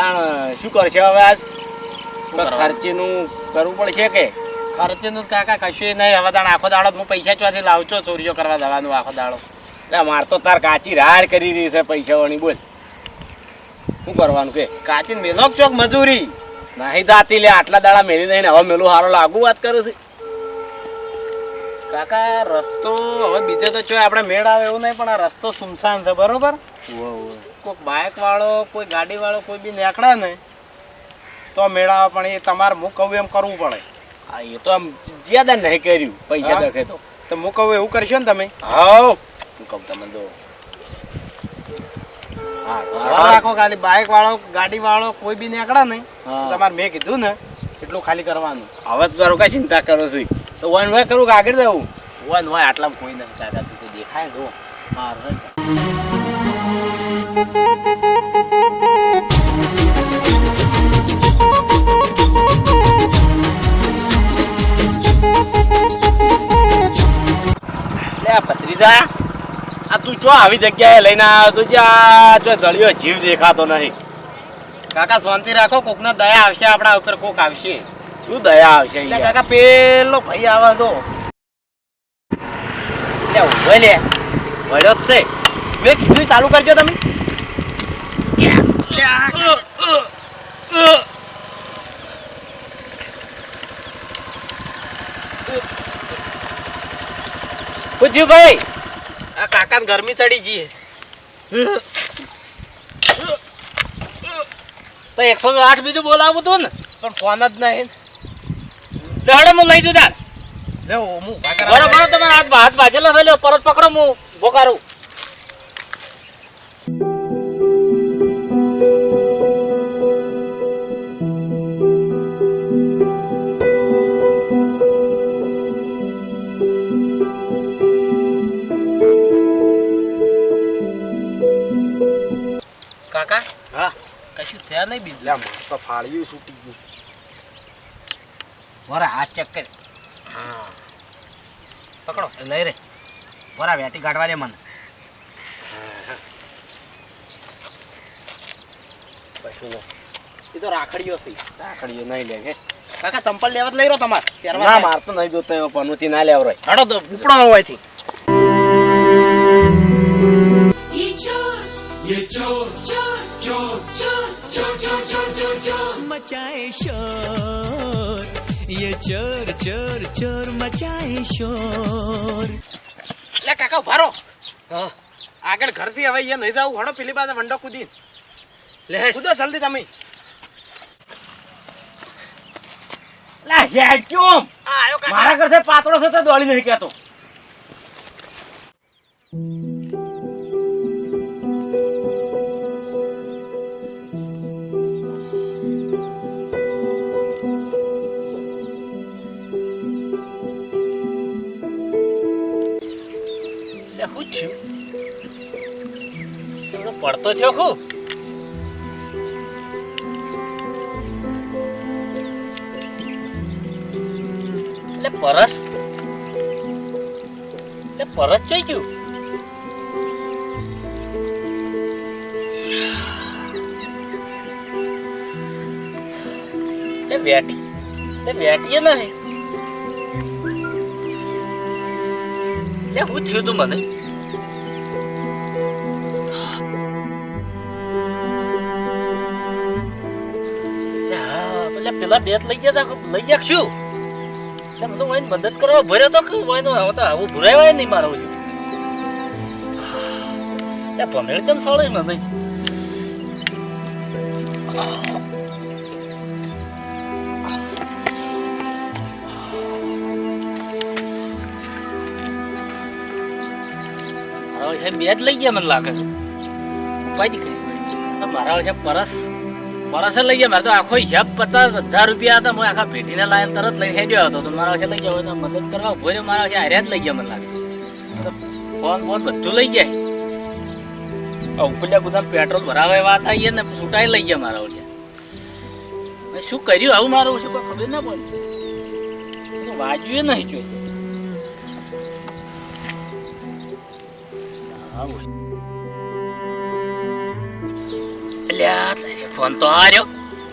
તાણ શું કરશે હવે આજ? ખર્ચીનું કરવું પડશે કે? ખર્ચીનું કાકા કશું નહીં હવે તાણ આખો દાડો હું પૈસા ચોથી લાવજો ચોરીઓ કરવા જવાનું આખો દાડો. એટલે માર તો તાર કાચી રાડ કરી રહી છે પૈસાઓની બોલ. શું કરવાનું કે? કાચીને મેલો ચોક મજૂરી? નહીં જાતી લે આટલા દાડા મેલી નહીં હવે મેલું સારો લાગુ વાત કરે છે. કાકા રસ્તો હવે બીજો તો ચોય આપણે મેળ આવે એવું નહીં પણ આ રસ્તો સુમસાન છે બરોબર? કોઈક બાઇક વાળો કોઈ ગાડી વાળો કોઈ બી નીકળે ને તો મેળાવે પણ એ તમારે હું કહું એમ કરવું પડે. હા એ તો આમ જ્યાદા નહીં કર્યું પૈસા હા? દખે તો. તો હું કહું એવું કરશો ને તમે? હાવ હું કહું તમને દો રાખો ખાલી બાઇક વાળો ગાડી વાળો કોઈ બી નીકળે ને તમારે મેં કીધું ને એટલું ખાલી કરવાનું. હવે તો તારું કઈ ચિંતા કરો છું. તો વન વે કરું કે આગળ જવું? હોય ને હોય આટલામાં કોઈ નથી કાકા તું દેખાય જો. હા આ ભત્રીજા આ તું ચો આવી જગ્યાએ લઈને આવ્યો તું જ્યાં ચો જળિયો જીવ દેખાતો નહીં. કાકા શાંતિ રાખો કોકને દયા આવશે આપણા ઉપર કોક આવશે. શું દયા આવશે કાકા પેલો ભાઈ આવે તો. લે ઊભો લે. વળ્યો જ છે. મેં કીધું ચાલુ કરજો તમે. પૂછ્યું ભાઈ આ કાકાને ગરમી ચડી જઈએ તો એકસો આઠ બીજું બોલાવું તું ને. પણ ફોન જ નહીં. દહડે હું લઈ જુદા બરોબર તમે હાથ હાથ બાજેલો છે પરત પકડો હું બોકારું તો ફાળ્યું છૂટી ગયું વરા હાથ ચેક કર હા પકડો લઈ રે વરા વેટી કાઢવા દે મને કશું નહીં એ તો રાખડીઓ છે રાખડીઓ નહીં લે કે કાકા ચંપલ લેવા જ લઈ રહ્યો તમારે પહેરવા ના થાય. માર તો નહીં જોતો એવો પનોતી ના લેવરાય હેડો તો ઉપડો હોવાથી ये चोर ये चोर મચાય શોર. યે ચર ચર ચર મચાય શોર. લે કાકા ઉભારો આગળ ઘરથી હવે અહીંયા નહીં જાવું હણો પેલી પાસે વંડો કૂદી લે. કૂદો જલ્દી તમે. લા આયો કેમ મારા ઘરથી પાતળો છે તો દોડી નહીં કહેતો. પડતો થયો ખુ એટલે પરસ? એટલે પરસ જોઈ ગયું? એટલે વેટી, એટલે વેટીએ નહીં. એટલે હું થયું તું મને? પેલા ડેથ લઈ ગયા તા, લઈ ગયા શું? એમ તો વાઈને મદદ કરવા ભર્યો તો કે વાઈનો હવે તો આવું ભૂરાય નહીં મારો છે એ ભમેળ ચમ સળે મારા છે બે જ લઈ ગયા મને લાગે છે. ઉપાય કરી. મારા છે પરસ. પરસ લઈ ગયા. મારે તો આખો હિસાબ પચાસ હજાર રૂપિયા હતા. હું આખા ભેટીને લાવીને તરત લઈ હેડ્યો હતો. તો મારા પાસે લઈ ગયા તો મદદ કરવા ઊભો રહ્યો. મારા પાસે હાર્યા જ લઈ ગયા મને લાગે ફોન ફોન બધું લઈ ગયા ઉપલ્યા બધા પેટ્રોલ ભરાવે એવા આવી ને છૂટાઈ લઈ ગયા મારા ઓછે મેં શું કર્યું આવું મારું? શું કોઈ ખબર ના પડી? વાજ્યું નહીં જોયું તારી ફોન તો આ રહ્યો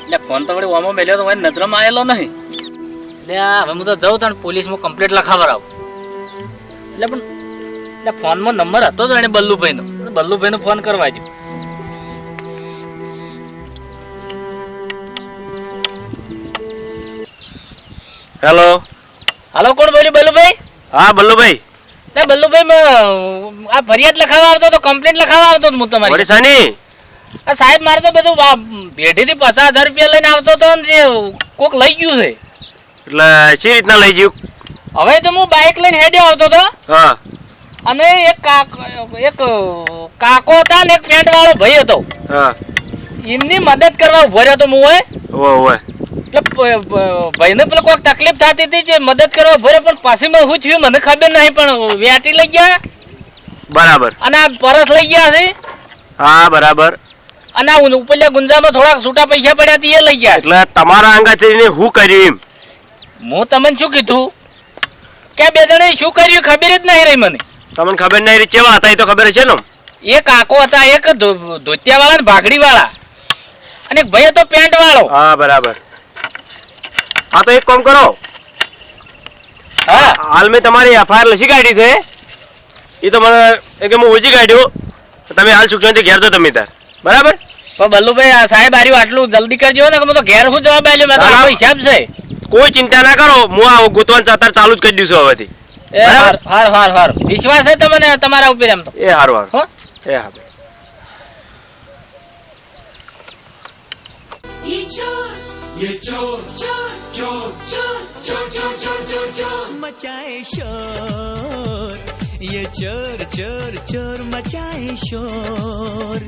એટલે ફોન તો વળી ઓમો મેલ્યો તો મને નજરમાં આવેલો નહીં. એટલે હવે હું તો જઉં તને પોલીસમાં કમ્પ્લેટ લખાવર આવું. એટલે પણ એટલે ફોનમાં નંબર હતો તો એને બલ્લુભાઈનો. બલ્લુભાઈનો ફોન કરવા દો હેલો. હાલો કોણ બોલ્યું બલ્લુભાઈ? હા બલ્લુભાઈ. ના બલ્લુભાઈ આ ફરિયાદ લખાવા આવતો તો કમ્પ્લેટ લખાવવા આવતો હું તમારી આ સાહેબ મારે તો બધું પેઢીથી પચાસ હજાર રૂપિયા લઈને આવતો હતો ને તે કોક લઈ ગયું છે. એટલે શી રીતના લઈ ગયું? હવે તો હું બાઇક લઈને હેડ્યો આવતો હતો હા. અને એક કાક એક કાકો હતા ને એક પેન્ટ વાળો ભાઈ હતો. હા. એમની મદદ કરવા ઊભો રહ્યો તો હું હોય. એટલે ભાઈને પેલો કોઈક તકલીફ થતી હતી જે મદદ કરવા ઊભો રહ્યો પણ પાછી માં શું થયું મને ખબર નહીં પણ વ્યાટી લઈ ગયા. બરાબર. અને આ પરસ લઈ ગયા છે. હા બરાબર. અને ઉપરલા ગુંજામાં થોડાક છૂટા પૈસા પડ્યા એ લઈ ગયા એટલે તમારા અંગાથી હું કર્યું એમ? હું તમને શું કીધું? કે બે જણે શું કર્યું ખબર જ નહીં રહી મને. તમને ખબર નહીં રહી કેવા હતા એ તો ખબર છે ને એક કાકો હતા એક ધોતિયા વાળા ને ભાગડી વાળા અને એક ભાઈ હતો પેન્ટ વાળો હા બરાબર. હા તો એક કામ કરો. હા. હાલ મેં તમારી એફઆઈઆર લસી કાઢી છે. એ તો મને એ કે હું ઓછી કાઢ્યું તમે હાલ સુખશાંતિ ઘેર તો તમે ત્યાં. બરાબર? પણ બલ્લુભાઈ આ સાહેબ આર્યું આટલું જલ્દી કરજો ને કે હું તો ઘેર શું જવાબ આલ્યો મેં તો હા. આખો હિસાબ છે કોઈ ચિંતા ના કરો હું આ ગોતવાનું અત્યારે ચાલુ જ કરી દઈશું હવેથી એ હાર હાર હાર હાર વિશ્વાસ છે તમને તમારા ઉપર એમ તો એ હારું હારું હો એ હા ભાઈ. ये चोर ये चोर चोर चोर चोर चोर चोर चोर चोर चोर मचाए शोर ये चोर चोर चोर मचाए शोर।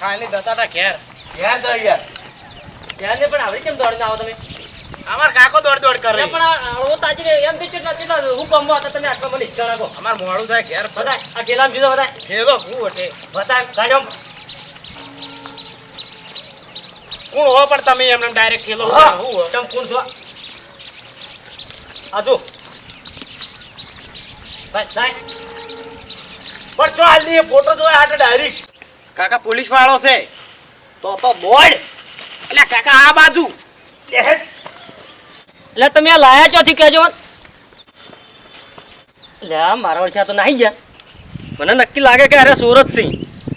ખાલી દતા હતા ઘેર. ઘેર દઈ યાર. ઘેર ને પણ આવડી કેમ દોડીને આવો તમે? અમાર કાકો દોડ દોડ કરે. પણ આ તાજી એમ બી કેટલા કેટલા હું કમવા તો તમે આટલા મને હિસ્સા રાખો. અમાર મોડું થાય ઘેર બધા આ ગેલામ દીધો બતાય ફેરો હું વટે. બધા ગાડ્યો કોણ હો પણ તમે એમને ડાયરેક્ટ ખેલો હું તમે કોણ છો? આ જો. ભાઈ પણ જો હાલની ફોટો જોયા હાટે ડાયરેક્ટ કાકા પોલીસ વાળો છે. તો તો બોડ એટલે કાકા આ બાજુ. એટલે તમે આ લાયા ચોથી કહેજો લે, આ મારા વર્ષે તો નાહી ગયા. મને નક્કી લાગે કે અરે સુરત સિંહ.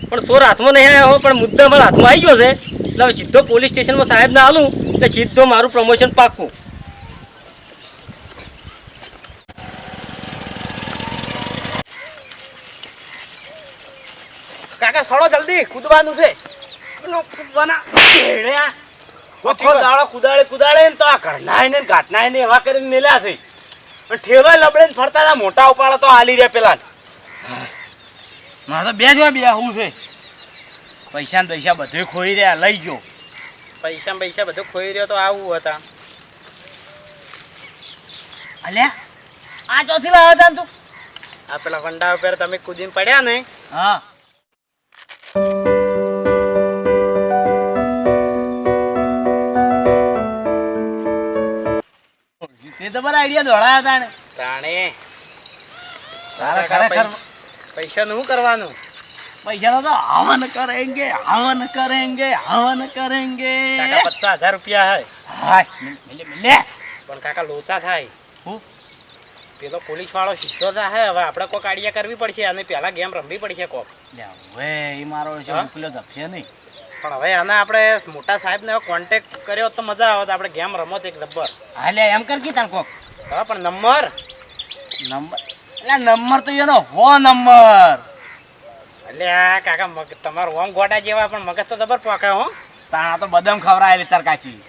પણ ચોર હાથમાં નહીં આવ્યો પણ મુદ્દા મારા હાથમાં આવી ગયો છે. એટલે સીધો પોલીસ સ્ટેશનમાં સાહેબ ના આલું એટલે સીધો મારું પ્રમોશન પાકું. કાકા સડો જલ્દી, કૂદવાનું છે. કૂદવાના આખો દાડો કુદાડે કુદાડે ને તો આ ઘરનાય ને ઘાટનાય ને એવા કરીને મેલ્યા છે. પણ ઠેવા લબડે ને ફરતા મોટા ઉપાડો તો હાલી રહ્યા પેલા મારે તો બે જવા બે હું છે. પૈસા ને પૈસા બધે ખોઈ રહ્યા લઈ ગયો. પૈસા પૈસા બધું ખોઈ રહ્યો તો આવું હતા. અલ્યા? આ ચોથી લાવ્યા હતા તું? આ પેલા વંડા ઉપર તમે કૂદીને પડ્યા ને? હા. તે તો બરા આઈડિયા દોડાયા ને. તાણે. તારા ખરેખર પૈસા નું કરવાનું? પૈસા તો હવન કરેંગે હવન કરેંગે હવન કરેંગે. કાકા પચાસ હજાર રૂપિયા હે. હાય મિલે મિલે પણ કાકા લોચા થાય. હું? પેલો પોલીસ વાળો સીધો થાય હવે આપણે કોઈક આઈડિયા કરવી પડશે અને પેલા ગેમ રમવી પડશે કોક. હવે એ મારો છે પેલો ધપશે નહીં. પણ હવે આના આપણે મોટા સાહેબને કોન્ટેક્ટ કર્યો તો મજા આવે તો આપણે ગેમ રમત એક જબ્બર હાલે એમ કર કી તાર કોક. હા પણ નંબર? નંબર? એટલે નંબર તો એનો હો નંબર. એટલે આ કાકા મગ તમારું ઓમ ગોડા જેવા પણ મગજ તો જબર પોકે હો. તાણા તો બદામ ખવરાયેલી તાર કાચી.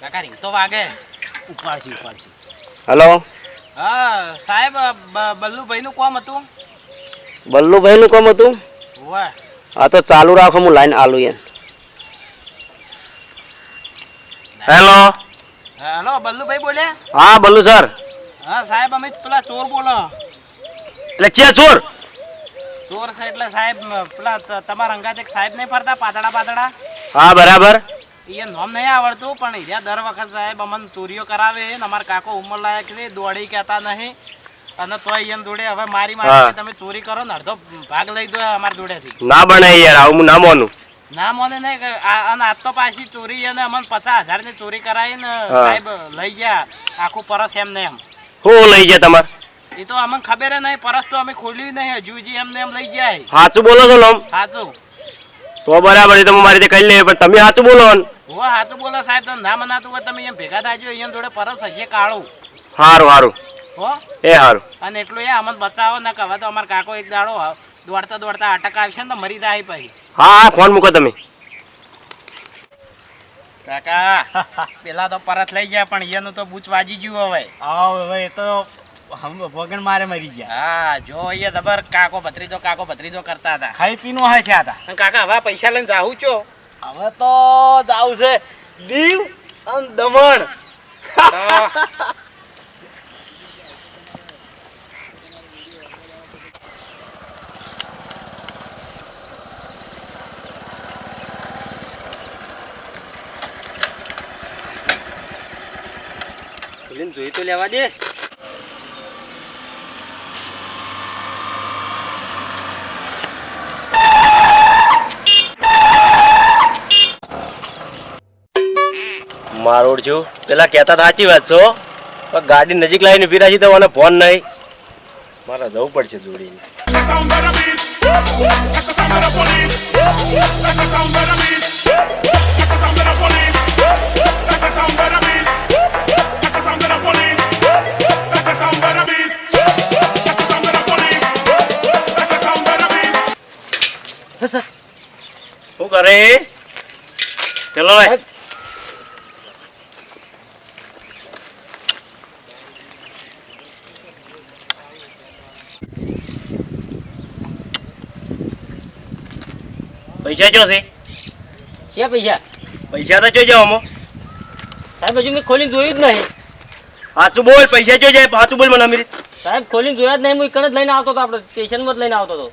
કાકા રીંગ તો વાગે. ઉપાડશે ઉપાડશે. હલો હા સાહેબ બલ્લુભાઈ નું કોમ હતું. બલ્લુભાઈ નું કામ હતું? હા આ તો ચાલુ રાખો હું લાઈન આલુ એમ. હેલો. હેલો બલ્લુભાઈ બોલ્યા? હા બલ્લુ સર. હા સાહેબ અમે પેલા ચોર બોલો. એટલે ચે ચોર? ચોર છે એટલે સાહેબ પેલા તમારા અંગાત એક સાહેબ નહીં ફરતા પાતળા પાતળા? હા બરાબર. એ નામ નહીં આવડતું પણ એ દર વખત સાહેબ અમને ચોરીઓ કરાવે ને અમારા કાકો ઉંમર લાયક છે દોડી કહેતા નહીં. અને તોય એને જોડે હવે મારી. મારી તમે ચોરી કરો ને અડધો ભાગ લઈ દો અમાર જોડેથી. ના બને યાર આવું હું ના માનું. ના મને નહીં અને આજ તો પાછી ચોરી અને અમને પચાસ હજારની ચોરી કરાવી ને સાહેબ લઈ ગયા. આખું પરસ એમ ને એમ. હું લઈ ગયા તમારે? એ તો અમને ખબર નહીં પરસ તો અમે ખોલ્યું નહીં હજુ હજી એમને એમ લઈ જાય સાચું બોલો છો ને સાચું તો બરાબર એ તો હું મારી રીતે કહી લે પણ તમે સાચું બોલો ને. હો સાચું બોલો સાહેબ તમે ના મનાતું હોય તમે એમ ભેગા થાજો એમ જોડે પરસ હશે કાળું. સારું સારું એ સારું અને એટલું એ અમને બચાવો ને કહેવા હવે તો અમાર કાકો એક દાડો દોડતા દોડતા અટક આવશે ને તો મરી જાય પછી. હા હા ફોન મૂકો તમે. કાકા પેલા તો પરત લઈ ગયા પણ એનું તો બૂચ વાજી ગયું હવે. આવ હવે એ તો હમ મારે મરી ગયા. હા જો એ દબર કાકો ભત્રીજો કાકો ભત્રીજો કરતા હતા. ખાઈ પીનું હાય થયા હતા. કાકા હવે પૈસા લઈને જાઉં છો? હવે તો જાવ છે દીવ અને દમણ. જોઈ તો લેવા દે. મારોડ છું પેલા કહેતા સાચી વાત છો પણ ગાડી નજીક લાવીને ઊભી રાખી તો મને ફોન નહીં. મારે જવું પડશે જોડીને. શું કરે? ચલો પૈસા ચો છે? પૈસા? પૈસા તો ચો જાવ અમો સાહેબ હજુ મેં ખોલીને જોયું જ નહીં. સાચું બોલ પૈસા ચો જાય સાચું બોલ મને અમીર. સાહેબ ખોલીને જોયા જ નહીં હું એકણ જ લઈને આવતો હતો આપણે સ્ટેશનમાં જ લઈને આવતો હતો.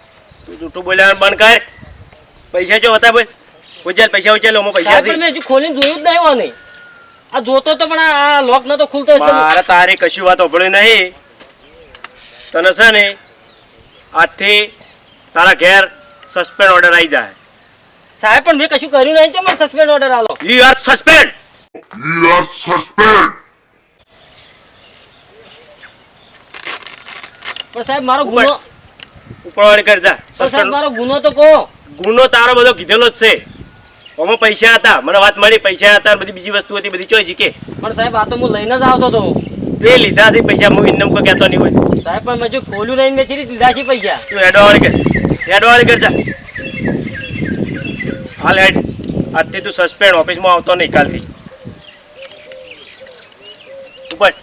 તું જૂઠું બોલ્યા બંધ કર. પૈસા જો હતા ભાઈ ઉજ્જલ પૈસા ઉજ્જલ અમો પૈસા છે મેં હજુ ખોલીને જોયું જ નહીં હોય આ જોતો તો પણ આ લોક ન તો ખુલતો છે મારે તારી કશું વાત ઓપડી નહીં. તને છે ને આજથી તારા ઘેર સસ્પેન્ડ ઓર્ડર આવી જાય. સાહેબ પણ મેં કશું કર્યું નહીં. તો મને સસ્પેન્ડ ઓર્ડર આલો? You are suspend you are suspend પણ સાહેબ મારો ગુનો ઉપરવાળી કરજા પણ સાહેબ સસ્પેન્ડ મારો ગુનો તો કહો. ગુનો તારો બધો કીધેલો જ છે. ઓમાં પૈસા હતા મને વાત મળી પૈસા હતા બધી બીજી વસ્તુ હતી બધી ચોઈ જીકે પણ સાહેબ આ તો હું લઈને જ આવતો હતો. તે લીધા છે પૈસા હું ઇન્નમ કો કહેતો નહીં હોય. સાહેબ પણ મેં જો ખોલ્યું નહીં મેં ચીરી લીધા છે પૈસા. તું એડવાળી કર એડવાળી કર જા. હાલ હેડ. આજથી તું સસ્પેન્ડ ઓફિસમાં આવતો નહીં કાલથી. ઉપર